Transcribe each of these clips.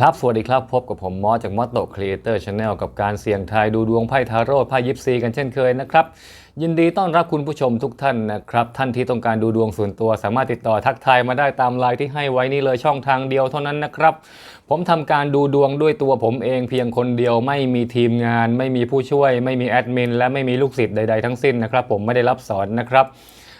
ครับ สวัสดีครับ พบกับผมมอสจากมอสโตครีเอเตอร์ชาแนลกับการเสี่ยงทายดูดวงไพ่ทาโร่ไพ่ยิปซีกันเช่นเคยนะครับ ยินดีต้อนรับคุณผู้ชมทุกท่านนะครับ ท่านที่ต้องการดูดวงส่วนตัว สามารถติดต่อทักทายมาได้ตามไลน์ที่ให้ไว้นี่เลยช่องทางเดียวเท่านั้นนะครับ ผมทำการดูดวงด้วยตัวผมเองเพียงคนเดียวไม่มีทีมงาน ไม่มีผู้ช่วย ไม่มีแอดมินและไม่มีลูกศิษย์ใดๆทั้งสิ้นนะครับ ผมไม่ได้รับสอนนะครับ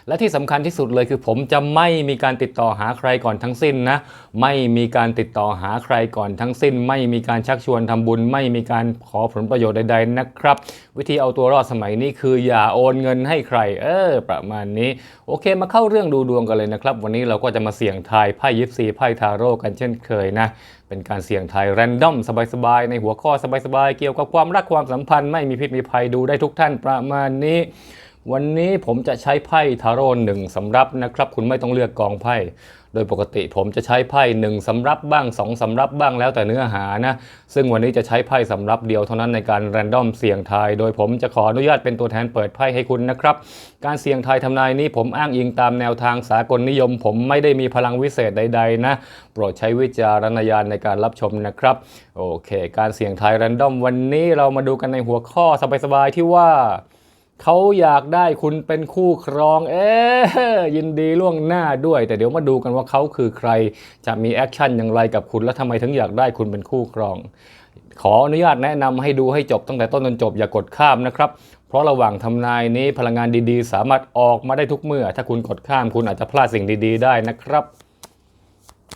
และที่สำคัญที่สุดเลยคือผมจะไม่มีการติดต่อหาใครก่อนทั้งสิ้นนะ ไม่มีการติดต่อหาใครก่อนทั้งสิ้น ไม่มีการชักชวนทำบุญ ไม่มีการขอผลประโยชน์ใด ๆ นะครับ วิธีเอาตัวรอดสมัยนี้คืออย่าโอนเงินให้ใคร เออ ประมาณนี้ โอเค มาเข้าเรื่องดูดวงกันเลยนะครับ วันนี้เราก็จะมาเสี่ยงทายไพ่ยิปซีไพ่ทาโร่กันเช่นเคยนะเป็นการเสี่ยงทายแรนดอมสบายๆในหัวข้อสบายๆเกี่ยวกับความรักความสัมพันธ์ไม่มีพิษมีภัยดูได้ทุกท่านประมาณนี้ วันนี้ผมจะใช้ไพ่ทาโร่หนึ่งสำรับนะครับ คุณไม่ต้องเลือกกองไพ่ โดยปกติผมจะใช้ไพ่หนึ่งสำรับบ้างสองสำรับบ้างแล้วแต่เนื้อหานะ ซึ่งวันนี้จะใช้ไพ่สำรับเดียวเท่านั้นในการแรนดอมเสี่ยงทาย โดยผมจะขออนุญาตเป็นตัวแทนเปิดไพ่ให้คุณนะครับ การเสี่ยงทายทำนายนี้ผมอ้างอิงตามแนวทางสากลนิยม ผมไม่ได้มีพลังวิเศษใด ๆ นะ โปรดใช้วิจารณญาณในการรับชมนะครับโอเค การเสี่ยงทายแรนดอมวันนี้เรามาดูกันในหัวข้อสบายๆที่ว่า เขาอยากได้คุณเป็นคู่ครอง เอ๊ยินดีล่วงหน้าด้วย แต่เดี๋ยวมาดูกันว่าเขาคือใคร จะมีแอคชั่นอย่างไรกับคุณ และทำไมถึงอยากได้คุณเป็นคู่ครอง ขออนุญาตแนะนำให้ดูให้จบตั้งแต่ต้นจนจบอย่ากดข้ามนะครับ เพราะระหว่างทำนายนี้พลังงานดีๆ สามารถออกมาได้ทุกเมื่อ ถ้าคุณกดข้ามคุณอาจจะพลาดสิ่งดี ๆ ได้นะครับ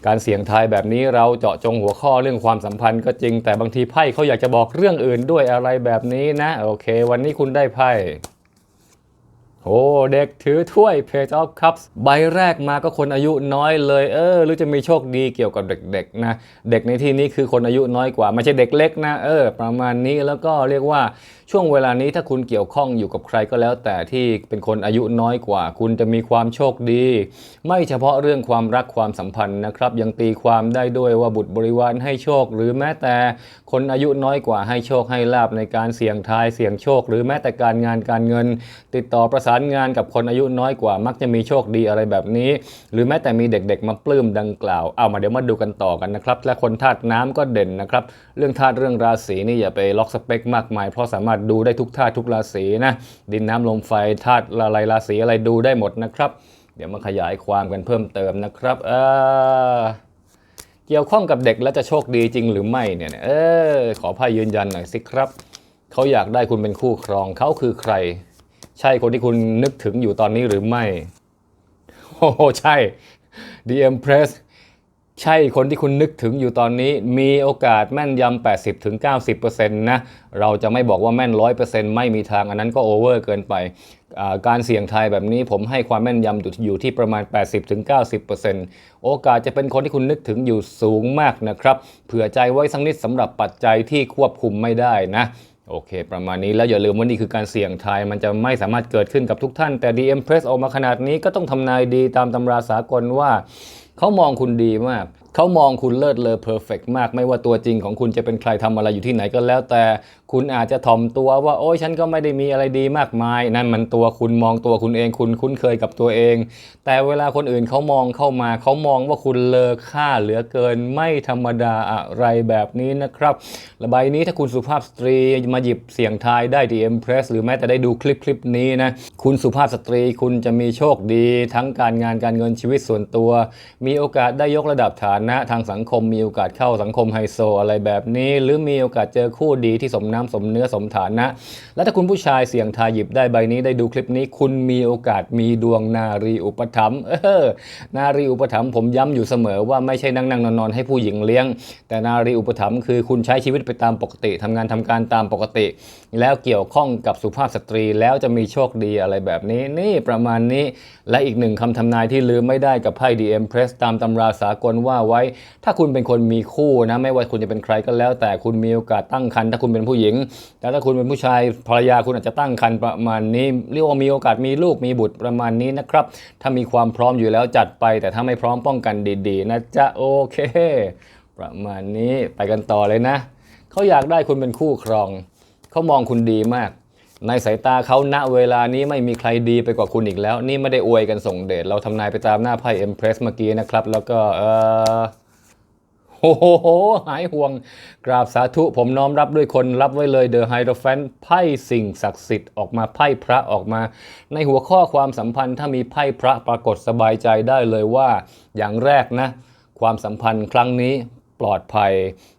การเสี่ยงทายแบบนี้เราเจาะจงหัวข้อเรื่องความสัมพันธ์ก็จริง แต่บางทีไพ่เขาอยากจะบอกเรื่องอื่นด้วยอะไรแบบนี้นะ โอเค วันนี้คุณได้ไพ่โอ้เด็กถือถ้วย Page of Cups ใบแรกมาก็คนอายุน้อยเลย เออ หรือจะมีโชคดีเกี่ยวกับเด็กๆนะ เด็กในที่นี้คือคนอายุน้อยกว่า ไม่ใช่เด็กเล็กนะ เออ ประมาณนี้แล้วก็เรียกว่า ช่วงเวลานี้ถ้าคุณเกี่ยวข้องอยู่กับใครก็แล้ว แต่ที่เป็นคนอายุน้อยกว่า คุณจะมีความโชคดี ไม่เฉพาะเรื่องความรักความสัมพันธ์นะครับ ยังตีความได้ด้วยว่าบุตรบริวารให้โชค หรือแม้แต่คนอายุน้อยกว่าให้โชคให้ลาบในการเสี่ยงทายเสี่ยงโชค หรือแม้แต่การงานการเงิน ติดต่อประสานงานกับคนอายุน้อยกว่า มักจะมีโชคดีอะไรแบบนี้ หรือแม้แต่มีเด็กๆ มาปลื้มดังกล่าวเอามาเดี๋ยวมาดูกันต่อกันนะครับและคนธาตุน้ำก็เด่นนะครับเรื่องธาตุเรื่องราศีนี่อย่าไปล็อกสเปคมากมายเพราะสามารถดูได้ทุกธาตุทุกราศีนะดินน้ำลมไฟธาตุอะไรราศีอะไรดูได้หมดนะครับ เดี๋ยวมาขยายความกันเพิ่มเติมนะครับเออเกี่ยวข้องกับเด็กแล้วจะโชคดีจริงหรือไม่เนี่ยเออขอพายยืนยันหน่อยสิครับเขาอยากได้คุณเป็นคู่ครองเขาคือใคร ใช่คนที่คุณนึกถึงอยู่ตอนนี้หรือไม่โอ้ใช่ The Empress ใช่คนที่คุณนึกถึงอยู่ตอนนี้มีโอกาสแม่นยำ 80-90%นะ เราจะไม่บอกว่าแม่น 100%ไม่มีทางอันนั้นก็โอเวอร์เกินไป การเสี่ยงทายแบบนี้ผมให้ความแม่นยำอยู่ที่ประมาณ 80-90%โอกาสจะเป็นคนที่คุณนึกถึงอยู่สูงมากนะครับ เผื่อใจไว้สักนิดสำหรับปัจจัยที่ควบคุมไม่ได้นะโอเค ประมาณนี้แล้วอย่าลืมว่านี่คือการเสี่ยงทาย มันจะไม่สามารถเกิดขึ้นกับทุกท่าน แต่ DM Press ออกมาขนาดนี้ก็ต้องทำนายดีตามตำราสากลว่า เขามองคุณดีมาก เขามองคุณเลิศเลอเพอร์เฟกมาก ไม่ว่าตัวจริงของคุณจะเป็นใครทำอะไรอยู่ที่ไหนก็แล้วแต่ คุณอาจจะถ่อมตัวว่าโอ้ยฉันก็ไม่ได้มีอะไรดีมากมาย นั่นมันตัวคุณมองตัวคุณเอง คุณคุ้นเคยกับตัวเอง แต่เวลาคนอื่นเขามองเข้ามาเขามองว่าคุณเลอค่าเหลือเกินไม่ธรรมดาอะไรแบบนี้นะครับระบายนี้ถ้าคุณสุภาพสตรีมาหยิบเสียงทายได้ที่ Empress หรือแม้แต่ได้ดูคลิปคลิปนี้นะคุณสุภาพสตรีคุณจะมีโชคดี ทั้งการงานการเงินชีวิตส่วนตัว มีโอกาสได้ยกระดับฐานะทางสังคม มีโอกาสเข้าสังคมไฮโซอะไรแบบนี้ หรือมีโอกาสเจอคู่ดีที่สมนำสมเนื้อสมฐานะ และถ้าคุณผู้ชายเสี่ยงทายหยิบได้ใบนี้ได้ดูคลิปนี้ คุณมีโอกาสมีดวงนารีอุปถัมภ์เออนารีอุปถัมภ์ผมย้ำอยู่เสมอว่าไม่ใช่นั่งนั่งนอนนอนให้ผู้หญิงเลี้ยง แต่นารีอุปถัมภ์คือคุณใช้ชีวิตไปตามปกติทำงานทำการตามปกติ แล้วเกี่ยวข้องกับสุภาพสตรีแล้วจะมีโชคดีอะไรแบบนี้นี่ประมาณนี้ และอีกหนึ่งคำทำนายที่ลืมไม่ได้กับไพ่ DM Press ตามตำราสากลว่าไว้ ถ้าคุณเป็นคนมีคู่นะ ไม่ว่าคุณจะเป็นใครก็แล้ว แต่คุณมีโอกาสตั้งครรภ์ถ้าคุณเป็นผู้หญิงแต่ถ้าคุณเป็นผู้ชายภรรยาคุณอาจจะตั้งครรภ์ประมาณนี้เรียกว่ามีโอกาสมีลูกมีบุตรประมาณนี้นะครับ ถ้ามีความพร้อมอยู่แล้วจัดไป แต่ถ้าไม่พร้อมป้องกันดีๆ นะจ๊ะโอเค ประมาณนี้ไปกันต่อเลยนะเขาอยากได้คุณเป็นคู่ครองเขามองคุณดีมากในสายตาเขาณเวลานี้ไม่มีใครดีไปกว่าคุณอีกแล้ว นี่ไม่ได้อวยกันส่งเดชเราทำนายไปตามหน้าไพ่เอ็มเพรสเมื่อกี้นะครับ แล้วก็เออ โอ้โห หายห่วง กราบสาธุผมน้อมรับด้วยคนรับไว้เลยเดอะไฮโดรแฟนไพ่สิ่งศักดิ์สิทธิ์ออกมาไพ่พระออกมา ในหัวข้อความสัมพันธ์ถ้ามีไพ่พระปรากฏสบายใจได้เลยว่า อย่างแรกนะ ความสัมพันธ์ครั้งนี้ปลอดภัย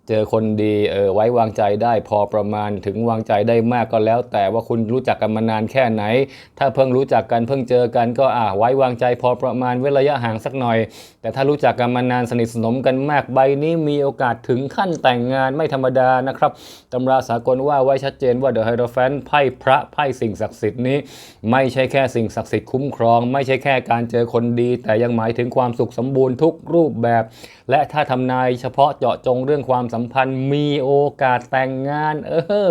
เจอคนดีเออไว้วางใจได้พอประมาณถึงวางใจได้มากก็แล้ว แต่ว่าคุณรู้จักกันมานานแค่ไหน ถ้าเพิ่งรู้จักกันเพิ่งเจอกันก็อ่าไว้วางใจพอประมาณเว้นระยะห่างสักหน่อย แต่ถ้ารู้จักกันมานานสนิทสนมกันมากใบนี้มีโอกาสถึงขั้นแต่งงานไม่ธรรมดานะครับตำราสากลว่าไว้ชัดเจนว่าเดอะไฮโดรแฟนไพ่พระไพ่สิ่งศักดิ์สิทธิ์นี้ ไม่ใช่แค่สิ่งศักดิ์สิทธิ์คุ้มครอง ไม่ใช่แค่การเจอคนดี แต่ยังหมายถึงความสุขสมบูรณ์ทุกรูปแบบ และถ้าทำนายเฉพาะเจาะจงเรื่องความสัมพันธ์ มีโอกาสแต่งงาน เออ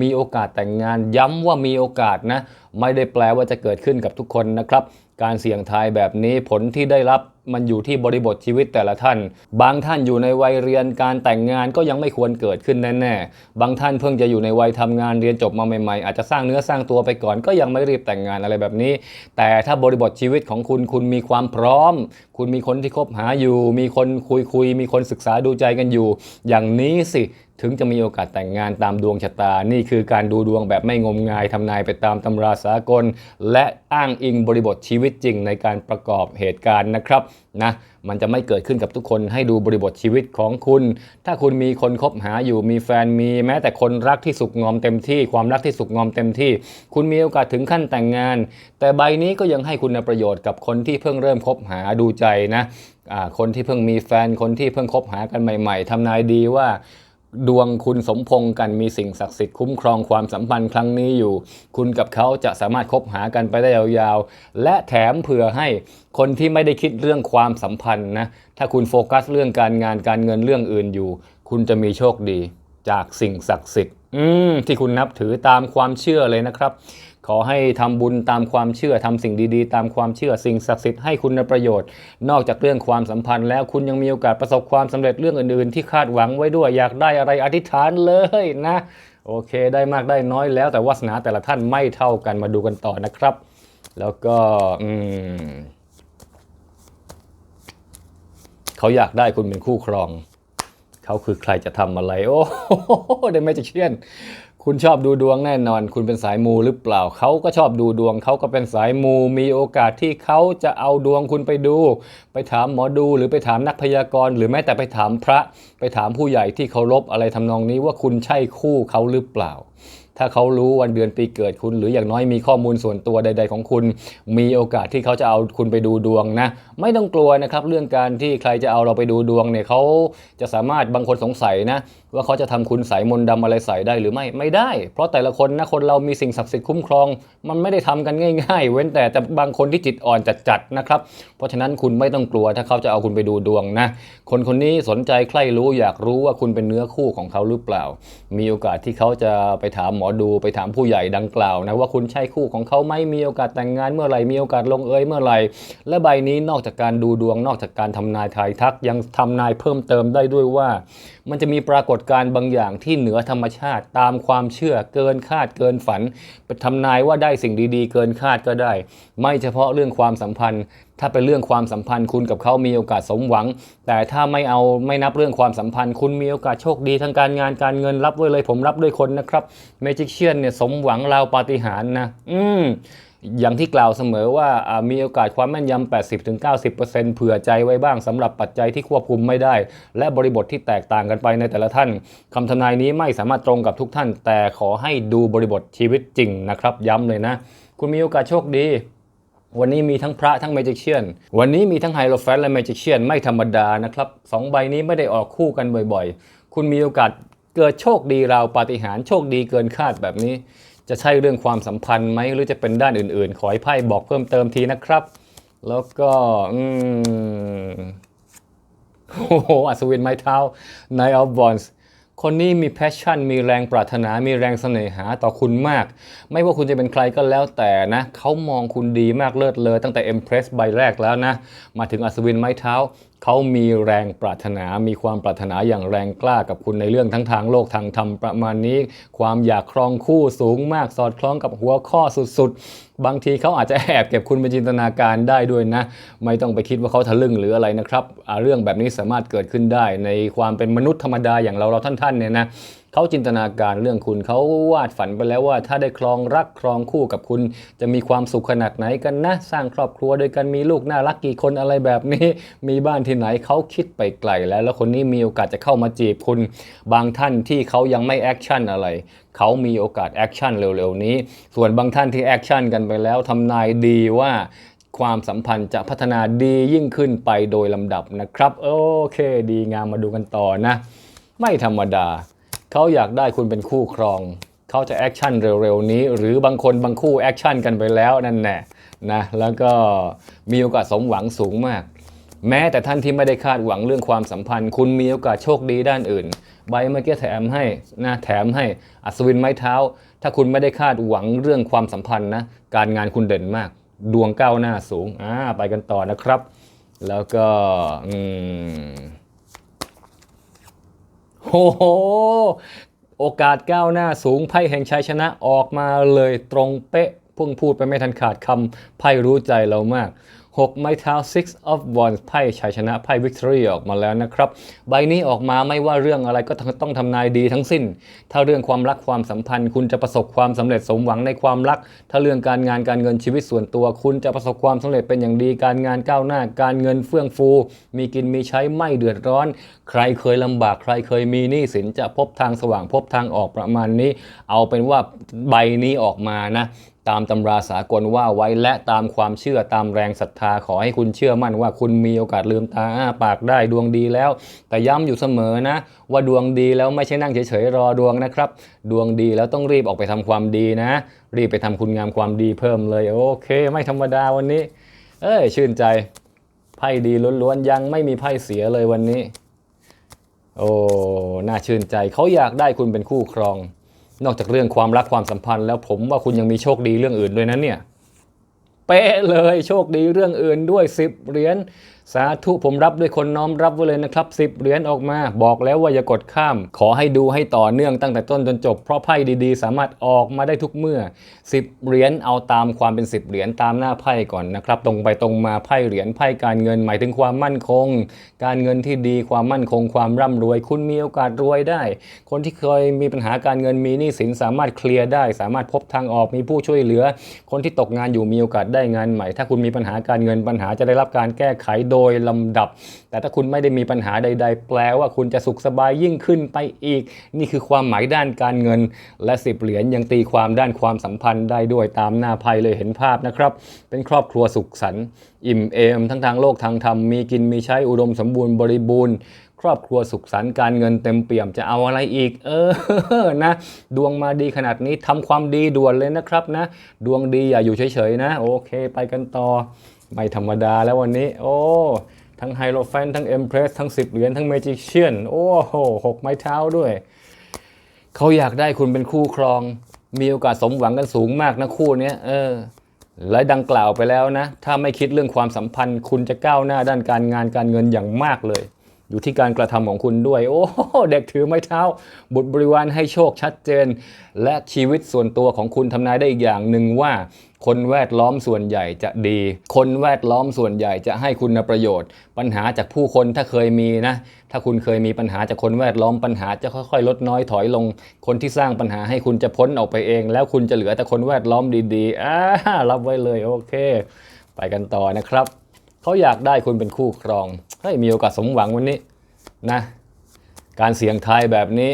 มีโอกาสแต่งงาน ย้ำว่ามีโอกาสนะ ไม่ได้แปลว่าจะเกิดขึ้นกับทุกคนนะครับ การเสี่ยงทายแบบนี้ผลที่ได้รับ มันอยู่ที่บริบทชีวิตแต่ละท่าน บางท่านอยู่ในวัยเรียนการแต่งงานก็ยังไม่ควรเกิดขึ้นแน่ๆ บางท่านเพิ่งจะอยู่ในวัยทำงานเรียนจบมาใหม่ๆ อาจจะสร้างเนื้อสร้างตัวไปก่อน ก็ยังไม่รีบแต่งงานอะไรแบบนี้ แต่ถ้าบริบทชีวิตของคุณคุณมีความพร้อม คุณมีคนที่คบหาอยู่ มีคนคุยคุย มีคนศึกษาดูใจกันอยู่ อย่างนี้สิถึงจะมีโอกาสแต่งงานตามดวงชะตา นี่คือการดูดวงแบบไม่งมงายทำนายไปตามตำราสากล และอ้างอิงบริบทชีวิตจริงในการประกอบเหตุการณ์นะครับนะมันจะไม่เกิดขึ้นกับทุกคนให้ดูบริบทชีวิตของคุณ ถ้าคุณมีคนคบหาอยู่มีแฟนมีแม้แต่คนรักที่สุกงอมเต็มที่ความรักที่สุกงอมเต็มที่ คุณมีโอกาสถึงขั้นแต่งงาน แต่ใบนี้ก็ยังให้คุณประโยชน์กับคนที่เพิ่งเริ่มคบหาดูใจนะคนที่เพิ่งมีแฟนคนที่เพิ่งคบหากันใหม่ ๆทำนายดีว่า ดวงคุณสมพงษ์กันมีสิ่งศักดิ์สิทธิ์คุ้มครองความสัมพันธ์ครั้งนี้อยู่ คุณกับเขาจะสามารถคบหากันไปได้ยาวๆ และแถมเผื่อให้คนที่ไม่ได้คิดเรื่องความสัมพันธ์นะ ถ้าคุณโฟกัสเรื่องการงานการเงินเรื่องอื่นอยู่ คุณจะมีโชคดีจากสิ่งศักดิ์สิทธิ์ อืมที่คุณนับถือตามความเชื่อเลยนะครับ ขอให้ทำบุญตามความเชื่อทำสิ่งดีๆ ตามความเชื่อสิ่งศักดิ์สิทธิ์ให้คุณประโยชน์ นอกจากเรื่องความสัมพันธ์แล้วคุณยังมีโอกาสประสบความสำเร็จเรื่องอื่นๆ ที่คาดหวังไว้ด้วยอยากได้อะไรอธิษฐานเลยนะ โอเค ได้มากได้น้อยแล้วแต่วาสนาแต่ละท่านไม่เท่ากันมาดูกันต่อนะครับ แล้วก็อืมเขาอยากได้คุณเป็นคู่ครอง เขาคือใครจะทำอะไร โอ้โหได้ไม่จะเชื่อนคุณชอบดูดวงแน่นอน คุณเป็นสายมูหรือเปล่า เขาก็ชอบดูดวง เขาก็เป็นสายมู มีโอกาสที่เขาจะเอาดวงคุณไปดู ไปถามหมอดูหรือไปถามนักพยากรณ์หรือแม้แต่ไปถามพระ ไปถามผู้ใหญ่ที่เคารพอะไรทำนองนี้ว่าคุณใช่คู่เขาหรือเปล่า ถ้าเขารู้วันเดือนปีเกิดคุณ หรืออย่างน้อยมีข้อมูลส่วนตัวใด ๆ ของคุณ มีโอกาสที่เขาจะเอาคุณไปดูดวงนะ ไม่ต้องกลัวนะครับ เรื่องการที่ใครจะเอาเราไปดูดวงเนี่ยเขาจะสามารถบางคนสงสัยนะ ว่าเขาจะทำคุณใสมนต์ดำอะไรใส่ได้หรือไม่ไม่ได้ เพราะแต่ละคนนะคนเรามีสิ่งศักดิ์สิทธิ์คุ้มครอง มันไม่ได้ทำกันง่าย ๆ เว้นแต่จะบางคนที่จิตอ่อนจัดๆนะครับ เพราะฉะนั้นคุณไม่ต้องกลัวถ้าเขาจะเอาคุณไปดูดวงนะ คนคนนี้สนใจใคร่รู้อยากรู้ว่าคุณเป็นเนื้อคู่ของเขาหรือเปล่า มีโอกาสที่เขาจะไปถามหมอดูไปถามผู้ใหญ่ดังกล่าวนะว่าคุณใช่คู่ของเขาไหมมีโอกาสแต่งงานเมื่อไหร่มีโอกาสลงเอยเมื่อไหร่และใบนี้นอกจากการดูดวงนอกจากการทำนายทายทักยังทำนายเพิ่มเติมได้ด้วยว่า มันจะมีปรากฏการณ์บางอย่างที่เหนือธรรมชาติตามความเชื่อเกินคาดเกินฝันไปทำนายว่าได้สิ่งดีๆ เกินคาดก็ได้ ไม่เฉพาะเรื่องความสัมพันธ์ ถ้าเป็นเรื่องความสัมพันธ์คุณกับเขามีโอกาสสมหวัง แต่ถ้าไม่เอาไม่นับเรื่องความสัมพันธ์ คุณมีโอกาสโชคดีทางการงานการเงินรับไว้เลยผมรับด้วยคนนะครับเมจิกเชียนเนี่ยสมหวังราวปาฏิหาริย์นะ อืม อย่างที่กล่าวเสมอว่ามีโอกาสความแม่นยำ 80-90%เผื่อใจไว้บ้างสำหรับปัจจัยที่ควบคุมไม่ได้ และบริบทที่แตกต่างกันไปในแต่ละท่านคำทำนายนี้ไม่สามารถตรงกับทุกท่าน แต่ขอให้ดูบริบทชีวิตจริงนะครับ ย้ำเลยนะ คุณมีโอกาสโชคดีวันนี้มีทั้งพระทั้งเมจิเชียน วันนี้มีทั้งไฮโลแฟนและเมจิเชียนไม่ธรรมดานะครับสองใบนี้ไม่ได้ออกคู่กันบ่อยๆ คุณมีโอกาสเกิดโชคดีราวปาฏิหาริย์โชคดีเกินคาดแบบนี้ จะใช่เรื่องความสัมพันธ์ไหมหรือจะเป็นด้านอื่น ๆ ขอให้ไพ่บอกเพิ่มเติมทีนะครับ แล้วก็อืมโอ้โหอัศวินไม้เท้า Knight of Wands คนนี้มี passion มีแรงปรารถนา มีแรงเสน่หาต่อคุณมาก ไม่ว่าคุณจะเป็นใครก็แล้วแต่นะ เขามองคุณดีมากเลิศเลยตั้งแต่ Empress ใบแรกแล้วนะ มาถึงอัศวินไม้เท้า เขามีแรงปรารถนา มีความปรารถนาอย่างแรงกล้ากับคุณในเรื่องทั้งทางโลกทางธรรมประมาณนี้ ความอยากครองคู่สูงมากสอดคล้องกับหัวข้อสุดๆ บางทีเขาอาจจะแอบเก็บคุณเป็นจินตนาการได้ด้วยนะ ไม่ต้องไปคิดว่าเขาทะลึ่งหรืออะไรนะครับ เรื่องแบบนี้สามารถเกิดขึ้นได้ในความเป็นมนุษย์ธรรมดาอย่างเราเราท่านๆเนี่ยนะ เขาจินตนาการเรื่องคุณเขาวาดฝันไปแล้วว่า ถ้าได้ครองรักครองคู่กับคุณ จะมีความสุขขนาดไหนกันนะ สร้างครอบครัวโดยกันมีลูกน่ารักกี่คนอะไรแบบนี้ มีบ้านที่ไหนเขาคิดไปไกลแล้ว แล้วคนนี้มีโอกาสจะเข้ามาจีบคุณ บางท่านที่เขายังไม่แอคชั่นอะไรเขามีโอกาสแอคชั่นเร็วๆนี้ ส่วนบางท่านที่แอคชั่นกันไปแล้วทำนายดีว่าความสัมพันธ์จะพัฒนาดียิ่งขึ้นไปโดยลำดับนะครับ โอเค ดีงามมาดูกันต่อนะ ไม่ธรรมดา เขาอยากได้คุณเป็นคู่ครอง เขาจะแอคชั่นเร็วๆนี้ หรือบางคนบางคู่แอคชั่นกันไปแล้วนั่นแน่นะแล้วก็มีโอกาสสมหวังสูงมาก แม้แต่ท่านที่ไม่ได้คาดหวังเรื่องความสัมพันธ์ คุณมีโอกาสโชคดีด้านอื่น ใบเมื่อกี้แถมให้นะแถมให้อัศวินไม้เท้า ถ้าคุณไม่ได้คาดหวังเรื่องความสัมพันธ์นะการงานคุณเด่นมาก ดวงก้าวหน้าสูงอ่าไปกันต่อนะครับ แล้วก็อืม โอ้โห โอกาสก้าวหน้าสูงไพ่แห่งชัยชนะออกมาเลยตรงเป๊ะพุ่งพูดไปไม่ทันขาดคำไพ่รู้ใจเรามาก 6 ไม้เท้า six of wands ไพ่ชัยชนะไพ่ victory ออกมาแล้วนะครับ ใบนี้ออกมาไม่ว่าเรื่องอะไรก็ต้องทำนายดีทั้งสิ้น ถ้าเรื่องความรักความสัมพันธ์ คุณจะประสบความสำเร็จสมหวังในความรัก ถ้าเรื่องการงานการเงินชีวิตส่วนตัว คุณจะประสบความสำเร็จเป็นอย่างดีการงานก้าวหน้า การเงินเฟื่องฟู มีกินมีใช้ไม่เดือดร้อน ใครเคยลำบากใครเคยมีหนี้สินจะพบทางสว่างพบทางออกประมาณนี้ เอาเป็นว่าใบนี้ออกมานะ ตามตำราสากลว่าไว้และตามความเชื่อตามแรงศรัทธาขอให้คุณเชื่อมั่นว่าคุณมีโอกาสลืมตาอ้าปากได้ดวงดีแล้ว แต่ย้ำอยู่เสมอนะ ว่าดวงดีแล้วไม่ใช่นั่งเฉยๆรอดวงนะครับ ดวงดีแล้วต้องรีบออกไปทำความดีนะ รีบไปทำคุณงามความดีเพิ่มเลยโอเค ไม่ธรรมดาวันนี้ เอ้ยชื่นใจไพ่ดีล้วนๆยังไม่มีไพ่เสียเลยวันนี้ โอ้น่าชื่นใจเขาอยากได้คุณเป็นคู่ครอง นอกจากเรื่องความรักความสัมพันธ์ แล้วผมว่าคุณยังมีโชคดีเรื่องอื่นด้วยนะเนี่ย เป๊ะเลยโชคดีเรื่องอื่นด้วย 10 เหรียญ สาธุผมรับด้วยคนน้อมรับไว้เลยนะครับ10เหรียญออกมา บอกแล้วว่าอย่ากดข้าม ขอให้ดูให้ต่อเนื่องตั้งแต่ต้นจนจบ เพราะไพ่ดีๆ สามารถออกมาได้ทุกเมื่อ10เหรียญเอาตามความเป็น10เหรียญตามหน้าไพ่ก่อนนะครับ ตรงไปตรงมาไพ่เหรียญไพ่การเงินหมายถึงความมั่นคง การเงินที่ดีความมั่นคง ความร่ำรวย คุณมีโอกาสรวยได้ คนที่เคยมีปัญหาการเงินมีหนี้สินสามารถเคลียร์ได้ สามารถพบทางออกมีผู้ช่วยเหลือ คนที่ตกงานอยู่มีโอกาสได้งานใหม่ ถ้าคุณมีปัญหาการเงินปัญหาจะได้รับการแก้ไขโดยลำดับ แต่ถ้าคุณไม่ได้มีปัญหาใด ๆ แปลว่าคุณจะสุขสบายยิ่งขึ้นไปอีก นี่คือความหมายด้านการเงิน และสิบเหรียญยังตีความด้านความสัมพันธ์ได้ด้วยตามหน้าไพ่เลยเห็นภาพนะครับ เป็นครอบครัวสุขสันต์อิ่มเอมทั้งทางโลกทางธรรมมีกินมีใช้อุดมสมบูรณ์บริบูรณ์ครอบครัวสุขสันต์การเงินเต็มเปี่ยมจะเอาอะไรอีก เออนะดวงมาดีขนาดนี้ทำความดีด่วนเลยนะครับนะ ดวงดีอย่าอยู่เฉยๆนะ โอเค ไปกันต่อ ไม่ธรรมดาแล้ววันนี้ โอ้ ทั้งไฮโลแฟนทั้งเอ็มเพรสทั้ง 10 เหรียญทั้งเมจิเชียน โอ้โหหกไม้เท้าด้วย เขาอยากได้คุณเป็นคู่ครอง มีโอกาสสมหวังกันสูงมากนะคู่นี้เออ และดังกล่าวไปแล้วนะ ถ้าไม่คิดเรื่องความสัมพันธ์ คุณจะก้าวหน้าด้านการงานการเงินอย่างมากเลย อยู่ที่การกระทำของคุณด้วย โอ้เด็กถือไม้เท้า บุตรบริวารให้โชคชัดเจน และชีวิตส่วนตัวของคุณทำนายได้อีกอย่างหนึ่งว่า คนแวดล้อมส่วนใหญ่จะดี คนแวดล้อมส่วนใหญ่จะให้คุณประโยชน์ ปัญหาจากผู้คนถ้าเคยมีนะ ถ้าคุณเคยมีปัญหาจากคนแวดล้อมปัญหาจะค่อยๆ ลดน้อยถอยลง คนที่สร้างปัญหาให้คุณจะพ้นออกไปเอง แล้วคุณจะเหลือแต่คนแวดล้อมดีๆอ่ารับไว้เลยโอเค ไปกันต่อนะครับ เขาอยากได้คุณเป็นคู่ครองเฮ้มีโอกาสสมหวังวันนี้นะ การเสี่ยงทายแบบนี้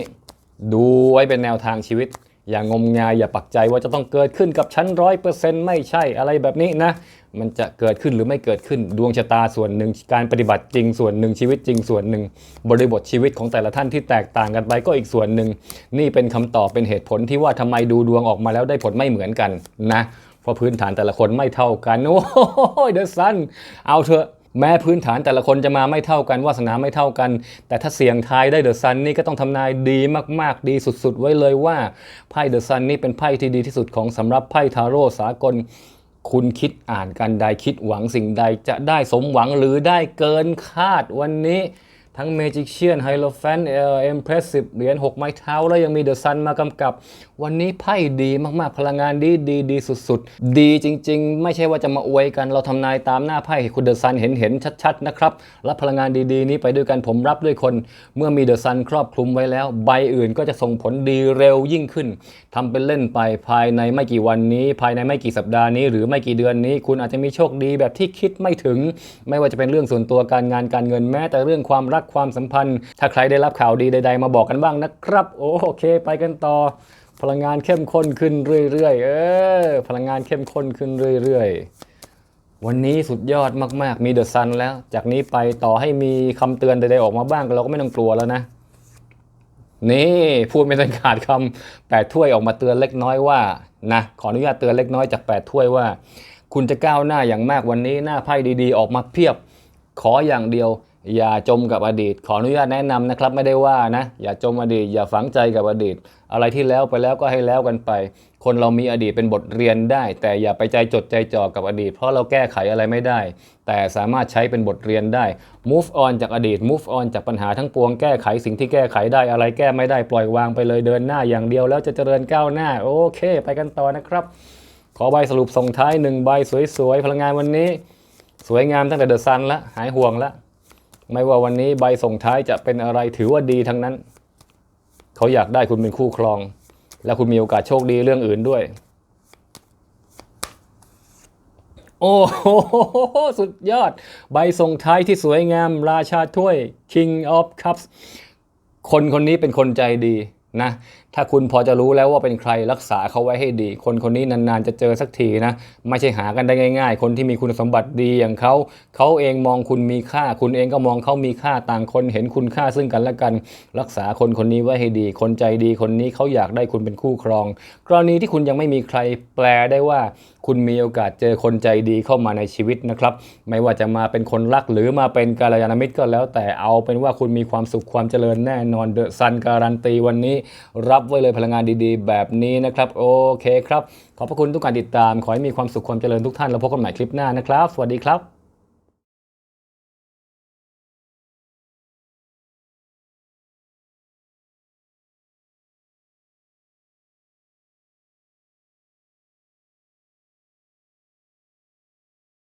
ดูไว้เป็นแนวทางชีวิต อย่างงมงายอย่าปักใจว่าจะต้องเกิดขึ้นกับชั้นร้อยเปอร์เซ็นต์ไม่ใช่อะไรแบบนี้นะ มันจะเกิดขึ้นหรือไม่เกิดขึ้นดวงชะตาส่วนหนึ่งการปฏิบัติจริงส่วนหนึ่งชีวิตจริงส่วนหนึ่ง บริบทชีวิตของแต่ละท่านที่แตกต่างกันไปก็อีกส่วนหนึ่งนี่เป็นคำตอบเป็นเหตุผลที่ว่าทำไมดูดวงออกมาแล้วได้ผลไม่เหมือนกันนะ เพราะพื้นฐานแต่ละคนไม่เท่ากันโอ้ยเดอะซันเอาเถอะแม้พื้นฐานแต่ละคนจะมาไม่เท่ากันวาสนาไม่เท่ากัน แต่ถ้าเสียงทายได้เดอะซันนี่ก็ต้องทำนายดีมาก ๆ ดีสุด ๆ ไว้เลยว่าไพ่เดอะซันนี่เป็นไพ่ที่ดีที่สุดของสำหรับไพ่ทาโร่สากล คุณคิดอ่านกันใดคิดหวังสิ่งใดจะได้สมหวังหรือได้เกินคาดวันนี้ ทั้ง Magician h i e r o p h a n t เอ่อ Impressive เหรียญ6 ไม้เท้า แล้วยังมี The Sun มากำกับ วันนี้ไพ่ดีมากๆ พลังงานดีดีดีสุดๆ ดีจริง ๆ ไม่ใช่ว่าจะมาอวยกัน เราทำนายตามหน้าไพ่คุณ The Sun เห็นเห็นๆชัดๆ นะครับ รับพลังงานดีๆ นี้ไปด้วยกันผมรับด้วยคน เมื่อมี The Sun ครอบคลุมไว้แล้ว ใบอื่นก็จะส่งผลดีเร็วยิ่งขึ้นทำเป็นเล่นไปภายในไม่กี่วันนี้ ภายในไม่กี่สัปดาห์นี้ หรือไม่กี่เดือนนี้ คุณอาจจะมีโชคดีแบบที่คิดไม่ถึง ไม่ว่าจะเป็นเรื่องส่วนตัวการงานการเงินแม้แต่เรื่องความรักความสัมพันธ์ ถ้าใครได้รับข่าวดีใดๆ มาบอกกันบ้างนะครับ โอเค ไปกันต่อ พลังงานเข้มข้นขึ้นเรื่อยๆ เออ พลังงานเข้มข้นขึ้นเรื่อยๆ วันนี้สุดยอดมากๆ มีเดอะซันแล้ว จากนี้ไปต่อให้มีคำเตือนใดๆออกมาบ้างเราก็ไม่ต้องกลัวแล้วนะ นี่พูดไม่ทันขาดคำแปดถ้วยออกมาเตือนเล็กน้อยว่านะขออนุญาตเตือนเล็กน้อยจากแปดถ้วยว่า คุณจะก้าวหน้าอย่างมากวันนี้หน้าไพ่ดีๆ ออกมาเพียบขออย่างเดียว อย่าจมกับอดีต ขออนุญาตแนะนำนะครับไม่ได้ว่านะ อย่าจมอดีต อย่าฝังใจกับอดีต อะไรที่แล้วไปแล้วก็ให้แล้วกันไป คนเรามีอดีตเป็นบทเรียนได้ แต่อย่าไปใจจดใจจ่อกับอดีต เพราะเราแก้ไขอะไรไม่ได้ แต่สามารถใช้เป็นบทเรียนได้ move on จากอดีต move on จากปัญหาทั้งปวงแก้ไขสิ่งที่แก้ไขได้อะไรแก้ไม่ได้ปล่อยวางไปเลยเดินหน้าอย่างเดียวแล้วจะเจริญก้าวหน้า โอเค ไปกันต่อนะครับ ขอใบสรุปส่งท้ายหนึ่งใบสวยๆพลังงานวันนี้ สวยงามตั้งแต่เดอะซันละหายห่วงละ ไม่ว่าวันนี้ใบส่งท้ายจะเป็นอะไรถือว่าดีทั้งนั้น เขาอยากได้คุณเป็นคู่ครอง และคุณมีโอกาสโชคดีเรื่องอื่นด้วย โอ้โหสุดยอด ใบส่งท้ายที่สวยงาม ราชาถ้วย King of Cups คนคนนี้เป็นคนใจดี นะถ้าคุณพอจะรู้แล้วว่าเป็นใครรักษาเขาไว้ให้ดี คนคนนี้นานๆจะเจอสักทีนะไม่ใช่หากันได้ง่าย ๆ คนที่มีคุณสมบัติดีอย่างเขาเขาเองมองคุณมีค่า คุณเองก็มองเขามีค่าต่างคนเห็นคุณค่าซึ่งกันและกัน รักษาคนคนนี้ไว้ให้ดี คนใจดีคนนี้เขาอยากได้คุณเป็นคู่ครอง กรณีที่คุณยังไม่มีใครแปลได้ว่า คุณมีโอกาสเจอคนใจดีเข้ามาในชีวิตนะครับ ไม่ว่าจะมาเป็นคนรักหรือมาเป็นกาลยานมิตรก็แล้ว แต่เอาเป็นว่าคุณมีความสุขความเจริญแน่นอนเดอะซันการันตีวันนี้ รับไว้เลยพลังงานดีๆ แบบนี้นะครับ โอเคครับ ขอบพระคุณทุกการติดตาม ขอให้มีความสุขความเจริญทุกท่านแล้วพบกันใหม่คลิปหน้านะครับ สวัสดีครับ